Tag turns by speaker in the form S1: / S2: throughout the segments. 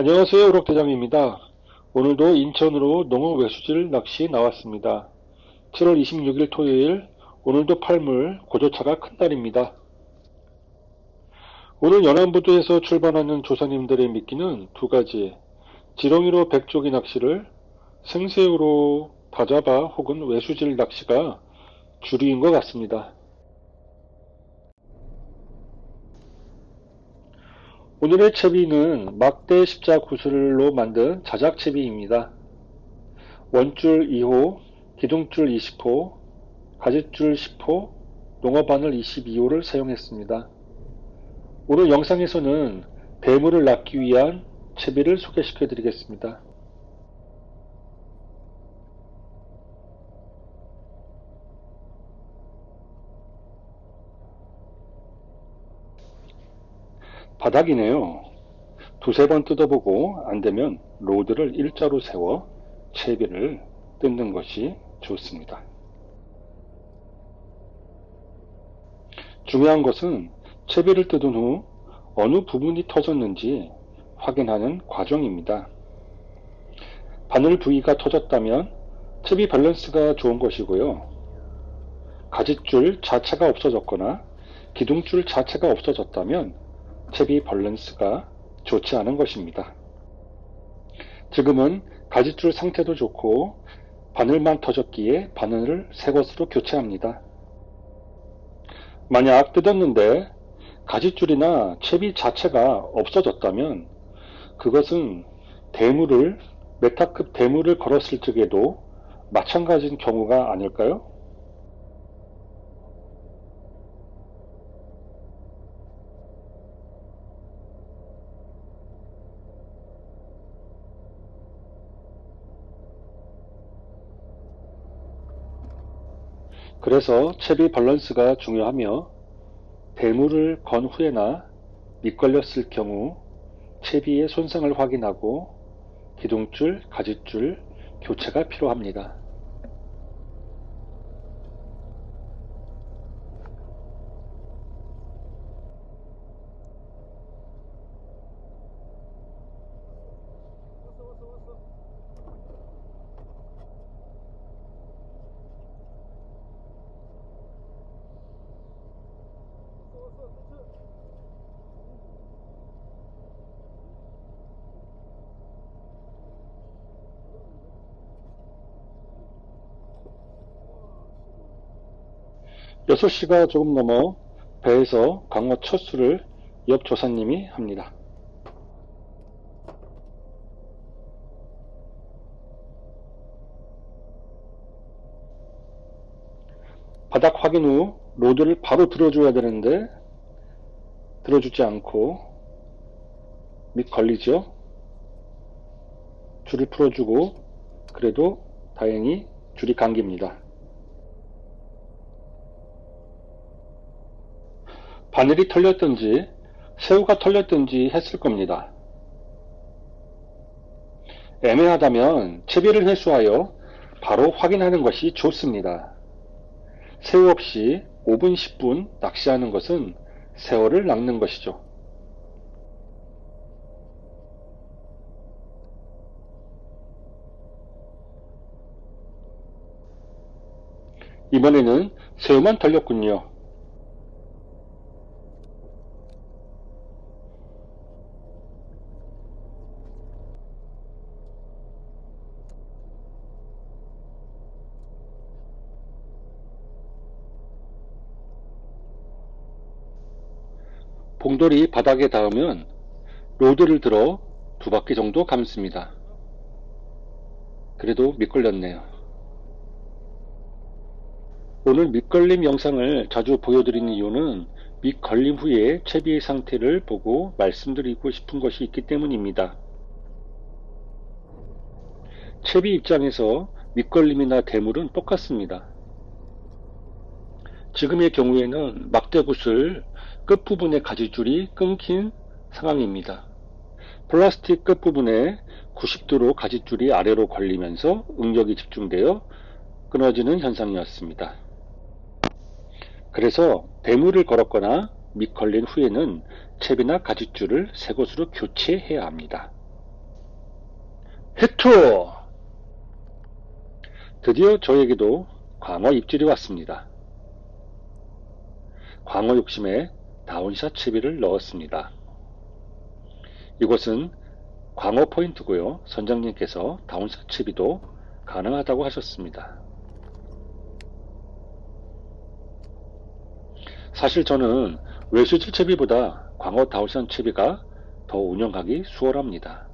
S1: 안녕하세요. 우럭대장입니다. 오늘도 인천으로 농어 외수질 낚시 나왔습니다. 7월 26일 토요일 오늘도 팔물 고조차가 큰 날입니다. 오늘 연안부두에서 출발하는 조사님들의 미끼는 두 가지 지렁이로 백조기 낚시를 생새우로 다잡아 혹은 외수질 낚시가 주류인 것 같습니다. 오늘의 채비는 막대 십자 구슬로 만든 자작 채비입니다. 원줄 2호, 기둥줄 20호, 가지줄 10호, 농어바늘 22호를 사용했습니다. 오늘 영상에서는 대물을 낚기 위한 채비를 소개시켜 드리겠습니다. 바닥이네요. 두세 번 뜯어보고 안되면 로드를 일자로 세워 채비를 뜯는 것이 좋습니다. 중요한 것은 채비를 뜯은 후 어느 부분이 터졌는지 확인하는 과정입니다. 바늘 부위가 터졌다면 채비 밸런스가 좋은 것이고요. 가짓줄 자체가 없어졌거나 기둥줄 자체가 없어졌다면 채비 밸런스가 좋지 않은 것입니다. 지금은 가지줄 상태도 좋고 바늘만 터졌기에 바늘을 새 것으로 교체합니다. 만약 뜯었는데 가지줄이나 채비 자체가 없어졌다면 그것은 대물을 메타급 대물을 걸었을 적에도 마찬가지인 경우가 아닐까요? 그래서 채비 밸런스가 중요하며 대물을 건 후에나 밑걸렸을 경우 채비의 손상을 확인하고 기둥줄, 가짓줄 교체가 필요합니다. 여섯 시가 조금 넘어 배에서 강어 첫 수를 옆 조사님이 합니다. 바닥 확인 후 로드를 바로 들어줘야 되는데 들어주지 않고 밑 걸리죠. 줄을 풀어주고 그래도 다행히 줄이 감깁니다. 바늘이 털렸든지 새우가 털렸든지 했을 겁니다. 애매하다면 채비를 회수하여 바로 확인하는 것이 좋습니다. 새우 없이 5분 10분 낚시하는 것은 세월을 낚는 것이죠. 이번에는 새우만 털렸군요. 봉돌이 바닥에 닿으면 로드를 들어 두 바퀴 정도 감습니다. 그래도 미끌렸네요. 오늘 밑걸림 영상을 자주 보여드리는 이유는 밑걸림 후에 채비의 상태를 보고 말씀드리고 싶은 것이 있기 때문입니다. 채비 입장에서 밑걸림이나 대물은 똑같습니다. 지금의 경우에는 막대붓을 끝부분의 가지줄이 끊긴 상황입니다. 플라스틱 끝부분에 90도로 가지줄이 아래로 걸리면서 응력이 집중되어 끊어지는 현상이었습니다. 그래서 대물을 걸었거나 밑 걸린 후에는 채비나 가지줄을 새 곳으로 교체해야 합니다. 히트! 드디어 저에게도 광어 입질이 왔습니다. 광어 욕심에 다운샷 채비를 넣었습니다. 이곳은 광어 포인트고요. 선장님께서 다운샷 채비도 가능하다고 하셨습니다. 사실 저는 외수질 채비보다 광어 다운샷 채비가 더 운영하기 수월합니다.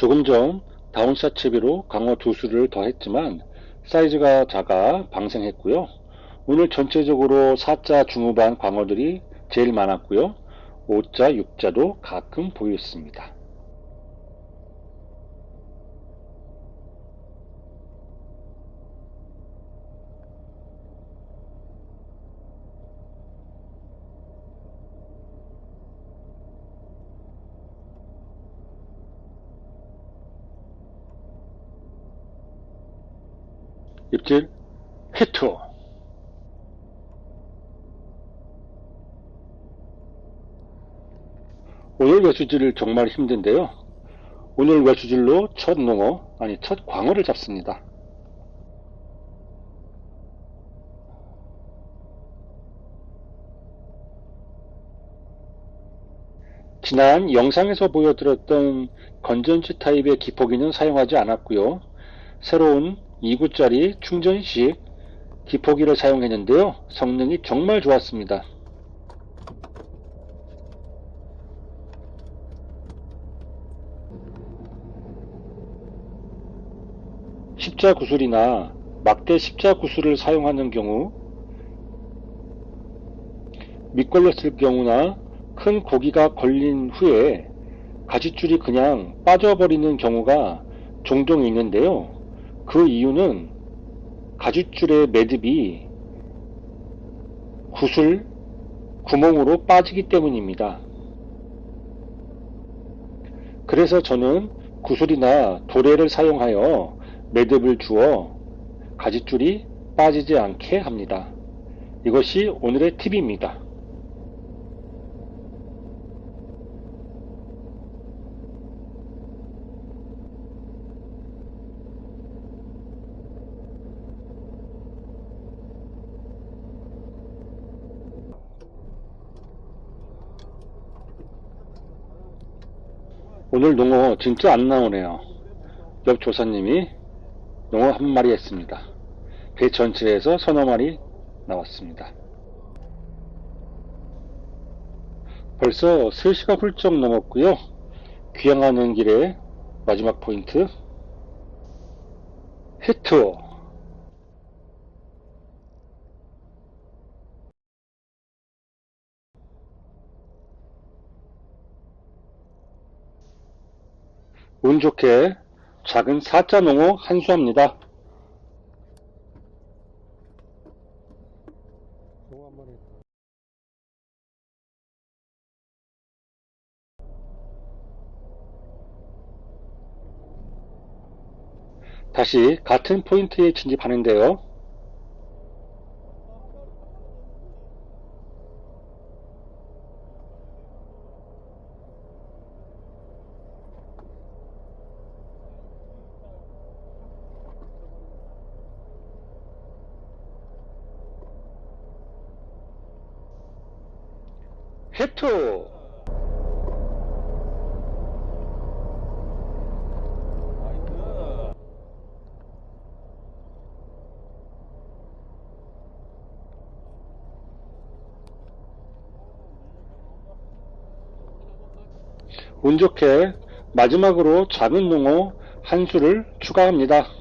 S1: 조금 전 다운샷 채비로 광어 두 수를 더했지만 사이즈가 작아 방생했고요. 오늘 전체적으로 4자 중후반 광어들이 제일 많았고요. 5자, 6자도 가끔 보였습니다. 입질 히트 오늘 외수질을 정말 힘든데요. 오늘 외수질로 첫 농어, 아니 첫 광어를 잡습니다. 지난 영상에서 보여드렸던 건전지 타입의 기포기는 사용하지 않았고요. 새로운 2구짜리 충전식 기포기를 사용했는데요. 성능이 정말 좋았습니다. 십자 구슬이나 막대 십자 구슬을 사용하는 경우 미걸렸을 경우나 큰 고기가 걸린 후에 가지줄이 그냥 빠져버리는 경우가 종종 있는데요. 그 이유는 가지줄의 매듭이 구슬 구멍으로 빠지기 때문입니다. 그래서 저는 구슬이나 도래를 사용하여 매듭을 주어 가지줄이 빠지지 않게 합니다. 이것이 오늘의 팁입니다. 오늘 농어 진짜 안 나오네요. 옆 조사님이 농어 한 마리 했습니다. 배 전체에서 서너 마리 나왔습니다. 벌써 3시가 훌쩍 넘었고요. 귀향하는 길에 마지막 포인트 히 좋게 작은 사자 농어 한 수합니다. 다시 같은 포인트에 진입하는데요. 히트! 운 좋게 마지막으로 작은 농어 한 수를 추가합니다.